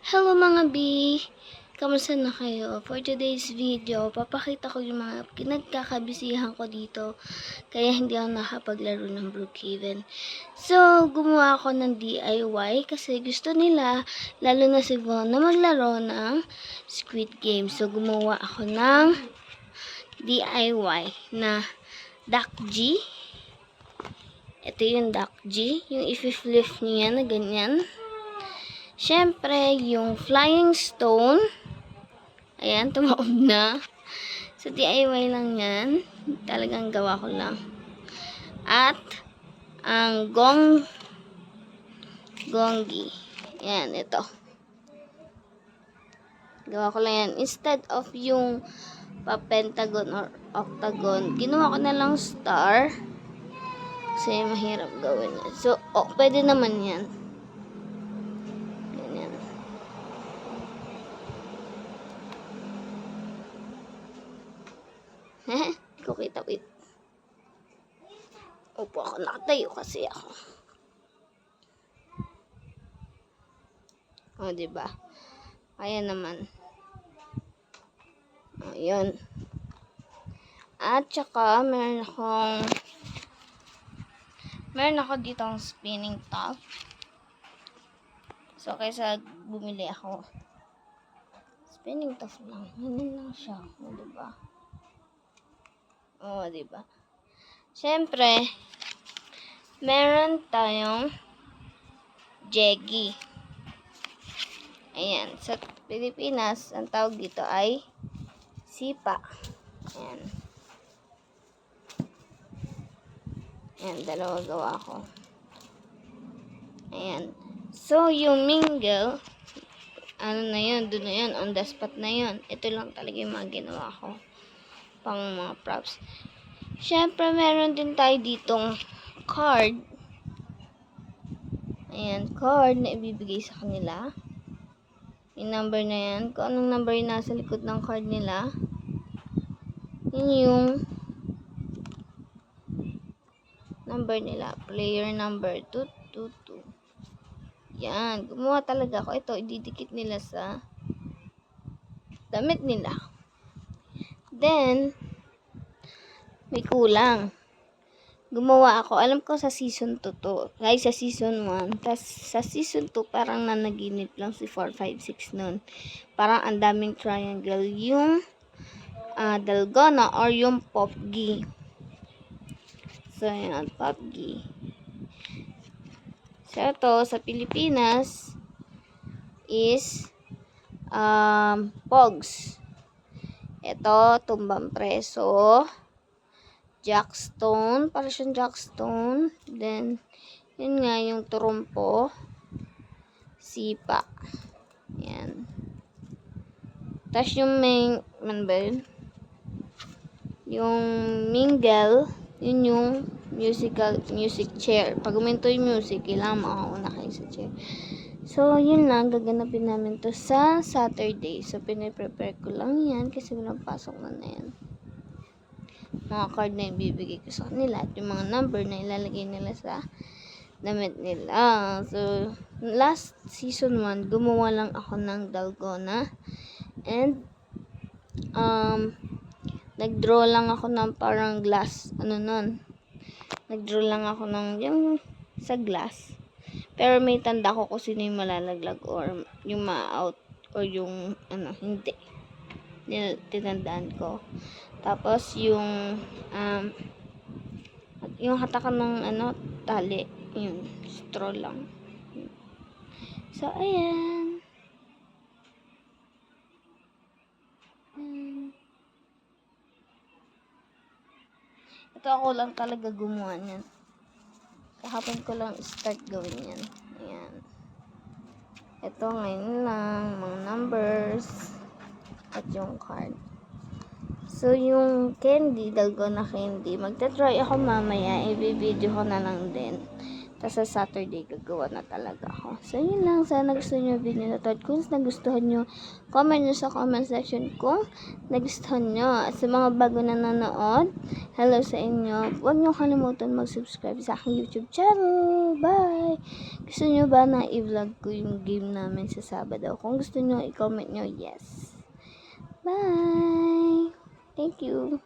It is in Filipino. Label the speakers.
Speaker 1: Hello mga B! Kamusta na kayo? For today's video, papakita ko yung mga pinagkakabisihan ko dito. Kaya hindi ako nakapaglaro ng Brookhaven. So, gumawa ako ng DIY kasi gusto nila, lalo na si Von, na maglaro ng Squid Game. So, gumawa ako ng DIY na Duck G. Ito yung Duck G. Yung i-flip niya na ganyan. Siyempre, yung flying stone. Ayan, tumaob na. So, DIY lang yan. Talagang gawa ko lang. At, ang gong gongi. Ayan, ito. Gawa ko lang yan. Instead of yung pa-pentagon or octagon, ginawa ko na lang star. Kasi mahirap gawin yan. So, oh, pwede naman yan. Ganyan. Heh, di ko kita, wait. Opo ako, nakatayo kasi ako. O, oh, diba? Ayan naman. O, yun. At saka, meron akong meron ako dito ang spinning top. So, kaysa bumili ako, spinning top lang. Ganun lang siya. O, diba? O, diba? Siyempre, meron tayong jeggy. Ayan. Sa Pilipinas, ang tawag dito ay sipa. Ayan. Ayan, dalawa gawa ko. Ayan. So, yung mingle, ano na yun, doon na yun, on the spot na yun. Ito lang talaga yung mga ginawa ko. Pang mga props. Siyempre, meron din tayo ditong card. Ayan, card na ibibigay sa kanila. Yung number na yan. Kung anong number yung nasa likod ng card nila. Yun yung number nila. Player number 222. Yan. Gumawa talaga ako. Ito, ididikit nila sa damit nila. Then, may kulang. Gumawa ako. Alam ko sa season 2 to. Ay, sa season 1. Tapos, sa season 2, parang nanaginip lang si 4, 5, 6 nun. Parang ang daming triangle. Yung uh, dalgona or yung popgi. So, yan, PUBG. So, ito, sa Pilipinas, is, um, POGS. Ito, tumbang preso, jackstone, para siyang jackstone. Then, yun nga, yung turumpo, sipa. Yan. Tapos yung main, man ba yun? Yung mingle, yun yung musical music chair. Pag uminto yung music, kailangan makauna kayo sa chair. So, yun lang. Gaganapin namin to sa Saturday. So, piniprepare ko lang yan kasi walang pasok na na yan. Mga card na ibibigay ko sa kanila at yung mga number na ilalagay nila sa damit nila. So, last season 1, gumawa lang ako ng dalgona. And, um, nag-draw lang ako ng parang glass, ano nun, nag-draw lang ako ng yung sa glass. Pero may tanda ko kung sino yung malalaglag or yung ma-out or yung ano, hindi. Tinandaan ko. Tapos yung um, yung hatakan ng ano, tali, yung straw lang. So, ayan. Ito ako lang talaga gumawa niyan. Kahapon ko lang start gawin yan. Ayan. Ito ngayon lang, mga numbers, at yung card. So, yung candy, dalgo na candy, magta-try ako mamaya, i-video ko na lang din. Tapos sa Saturday, gagawa na talaga ako. So, yun lang. Sana gusto nyo video na to. At kung nagustuhan nyo, comment nyo sa comment section kung nagustuhan nyo. At sa mga bago na nanonood, hello sa inyo. Huwag nyo kalimutan mag-subscribe sa aking YouTube channel. Bye! Gusto nyo ba na i-vlog ko yung game namin sa Sabado? Kung gusto nyo, i-comment nyo yes. Bye! Thank you.